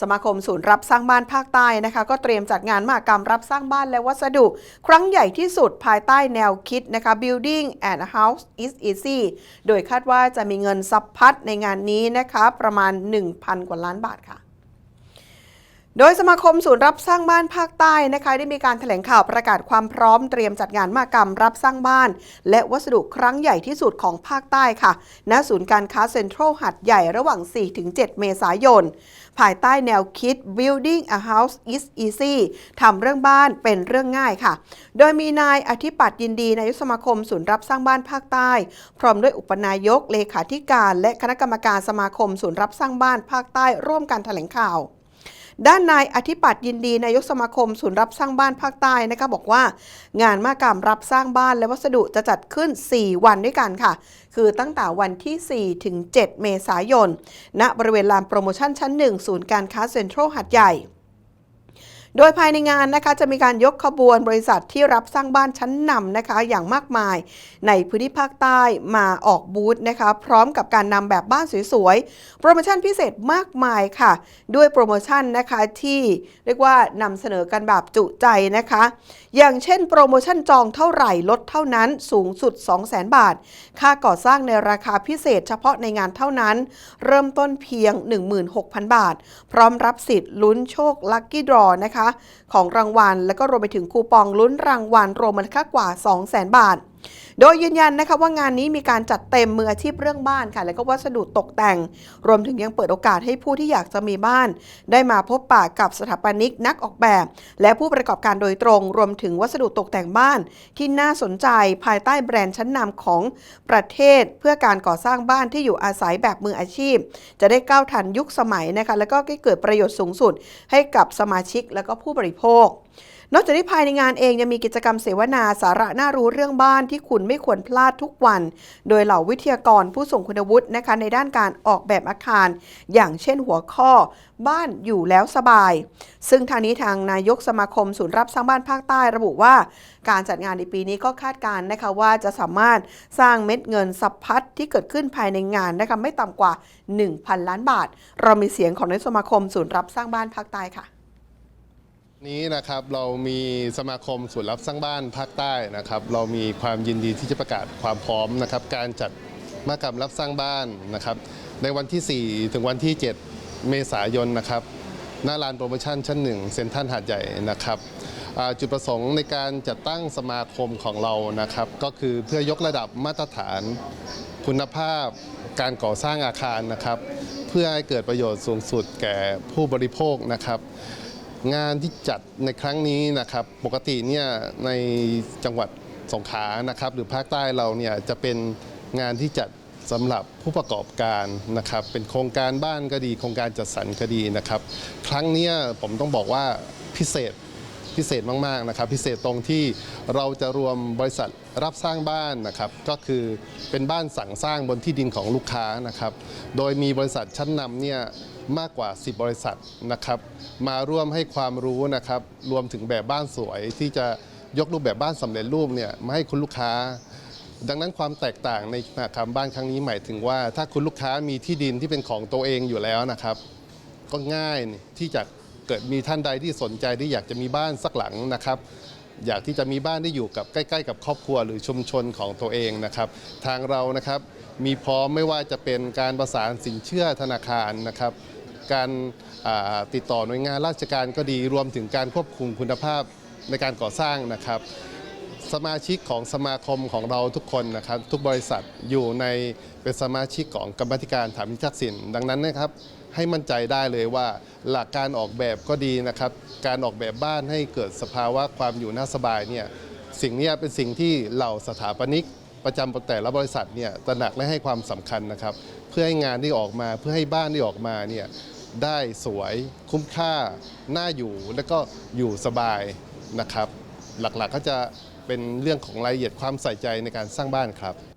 สมาคมศูนย์รับสร้างบ้านภาคใต้นะคะก็เตรียมจัดงานมหกรรมรับสร้างบ้านและวัสดุ ครั้งใหญ่ที่สุดภายใต้แนวคิดนะคะ Building and House is easy โดยคาดว่าจะมีเงินสับพัดในงานนี้นะคะประมาณ 1,000 กว่าล้านบาทค่ะ โดยสมาคมศูนย์รับสร้างบ้านภาคใต้นะคะได้มีการแถลงข่าวประกาศความพร้อมเตรียมจัดงานมหกรรมรับสร้างบ้าน และวัสดุครั้งใหญ่ที่สุดของภาคใต้ค่ะ ณ ศูนย์การค้าเซ็นทรัลหัดใหญ่ระหว่าง 4-7 เมษายน ภายใต้แนวคิด building a house is easy ทำเรื่องบ้านเป็นเรื่องง่ายค่ะ โดยมีนายอธิปัตย์ยินดีนายกสมาคมศูนย์รับสร้างบ้านภาคใต้ พร้อมด้วยอุปนายกเลขาธิการ และคณะกรรมการสมาคมศูนย์รับสร้างบ้านภาคใต้ร่วมกันแถลงข่าว ด้านนายอธิปัตย์ยินดีนายกสมาคมศูนย์รับสร้างบ้านภาคใต้นะคะบอกว่างานมากรรมรับสร้างบ้านและวัสดุจะจัดขึ้น 4 วันด้วยกันค่ะ คือตั้งแต่วันที่ 4 ถึง 7 เมษายนณบริเวณลานโปรโมชั่นชั้น 1 ศูนย์การค้าเซ็นทรัลหัดใหญ่ โดยภายในงานนะคะจะมีการยกขบวนบริษัทที่รับสร้างบ้านชั้นนำนะคะอย่างมากมาย ในพื้นที่ภาคใต้มาออกบูธนะคะพร้อมกับการนำแบบบ้านสวยๆ โปรโมชั่นพิเศษมากมายค่ะ ด้วยโปรโมชั่นนะคะที่เรียกว่านำเสนอกันแบบจุใจนะคะ อย่างเช่นโปรโมชั่นจองเท่าไหร่ลดเท่านั้นสูงสุด 200,000 บาท ค่าก่อสร้างในราคาพิเศษ เฉพาะในงานเท่านั้น เริ่มต้นเพียง 16,000 บาท พร้อมรับสิทธิ์ลุ้นโชคลัคกี้ดรอนะคะของรางวัล แล้วก็รวมไปถึงคูปองลุ้นรางวัลรวมมูลค่ากว่า 200,000 บาทโดยยืนยันนะคะว่างานนี้มีการจัดเต็มมืออาชีพเรื่องบ้านค่ะ แล้วก็วัสดุตกแต่ง รวมถึงยังเปิดโอกาสให้ผู้ที่อยากจะมีบ้าน ได้มาพบปะกับสถาปนิกนักออกแบบ และผู้ประกอบการโดยตรง รวมถึงวัสดุตกแต่งบ้าน ที่น่าสนใจภายใต้แบรนด์ชั้นนำของประเทศ เพื่อการก่อสร้างบ้านที่อยู่อาศัยแบบมืออาชีพ จะได้ก้าวทันยุคสมัยนะคะแล้วก็ให้เกิดประโยชน์สูงสุดให้กับสมาชิกและก็ผู้บริโภค นอกจากนี้ภายในงานเองยังมีกิจกรรมเสวนาสาระน่ารู้เรื่องบ้านที่คุณไม่ควรพลาดทุกวัน โดยเหล่าวิทยากรผู้ทรงคุณวุฒินะคะในด้านการออกแบบอาคาร อย่างเช่นหัวข้อ บ้านอยู่แล้วสบาย ซึ่งทางนี้ทางนายกสมาคมศูนย์รับสร้างบ้านภาคใต้ระบุว่า การจัดงานในปีนี้ก็คาดการณ์นะคะว่าจะสามารถสร้างเม็ดเงินสัพพัดที่เกิดขึ้นภายในงานนะคะไม่ต่ำกว่า 1,000 ล้านบาท เรามีเสียงของนายกสมาคมศูนย์รับสร้างบ้านภาคใต้ค่ะ นี้นะครับเรามีสมาคมศูนรับสร้างบ้านภาคใต้นะครับ เรามีความยินดีที่จะประกาศความพร้อมนะครับการจัดมหกรรมรับสร้างบ้านนะครับ ในวันที่ 4 ถึงวันที่ 7 เมษายนนะครับหน้าลานโปรโมชั่นชั้นหนึ่งเซ็นทรัลหาดใหญ่นะครับจุดประสงค์ในการจัดตั้งสมาคมของเรานะครับ ก็คือเพื่อยกระดับมาตรฐานคุณภาพการก่อสร้างอาคารนะครับ เพื่อให้เกิดประโยชน์สูงสุดแก่ผู้บริโภคนะครับ งานที่จัดในครั้งนี้นะครับปกติเนี่ยในจังหวัดสงขลานะครับ หรือภาคใต้เราเนี่ยจะเป็นงานที่จัดสำหรับผู้ประกอบการนะครับ เป็นโครงการบ้านก็ดี โครงการจัดสรรก็ดีนะครับ ครั้งนี้ผมต้องบอกว่าพิเศษ พิเศษมากๆนะครับ พิเศษตรงที่เราจะรวมบริษัทรับสร้างบ้านนะครับ ก็คือเป็นบ้านสั่งสร้างบนที่ดินของลูกค้านะครับ โดยมีบริษัทชั้นนำเนี่ยมากกว่า 10 บริษัทนะครับ มาร่วมให้ความรู้นะครับ รวมถึงแบบบ้านสวยที่จะยกรูปแบบบ้านสำเร็จรูปเนี่ยมาให้คุณลูกค้า ดังนั้นความแตกต่างในมหกรรมบ้านครั้งนี้หมายถึงว่า ถ้าคุณลูกค้ามีที่ดินที่เป็นของตัวเองอยู่แล้วนะครับ ก็ง่ายที่จะ เกิดมีท่านใดที่สนใจที่อยากจะมีบ้านสักหลังนะครับ อยากที่จะมีบ้านที่อยู่กับใกล้ ๆ กับครอบครัวหรือชุมชนของตัวเองนะครับ ทางเรานะครับมีพร้อมไม่ว่าจะเป็นการประสานสินเชื่อธนาคารนะครับ การาติดต่อหน่วยงานราชการก็ดีรวมถึงการควบคุมคุณภาพในการก่อสร้างนะครับ สมาชิกของสมาคมของเราทุกคนนะครับ ทุกบริษัทอยู่ในเป็นสมาชิกของกรรมธิการถามนิทักษิณดังนั้นนะครับ ให้มั่นใจได้เลยว่า หลักการออกแบบก็ดีนะครับ การออกแบบบ้านให้เกิดสภาวะความอยู่น่าสบายเนี่ยสิ่งนี้เป็นสิ่งที่เหล่าสถาปนิกประจำแต่ละบริษัทเนี่ยตระหนักและให้ความสำคัญนะครับ เพื่อให้งานที่ออกมาเพื่อให้บ้านที่ออกมาเนี่ยได้สวยคุ้มค่าน่าอยู่และก็อยู่สบายนะครับ หลักๆก็จะเป็นเรื่องของรายละเอียดความใส่ใจในการสร้างบ้านครับ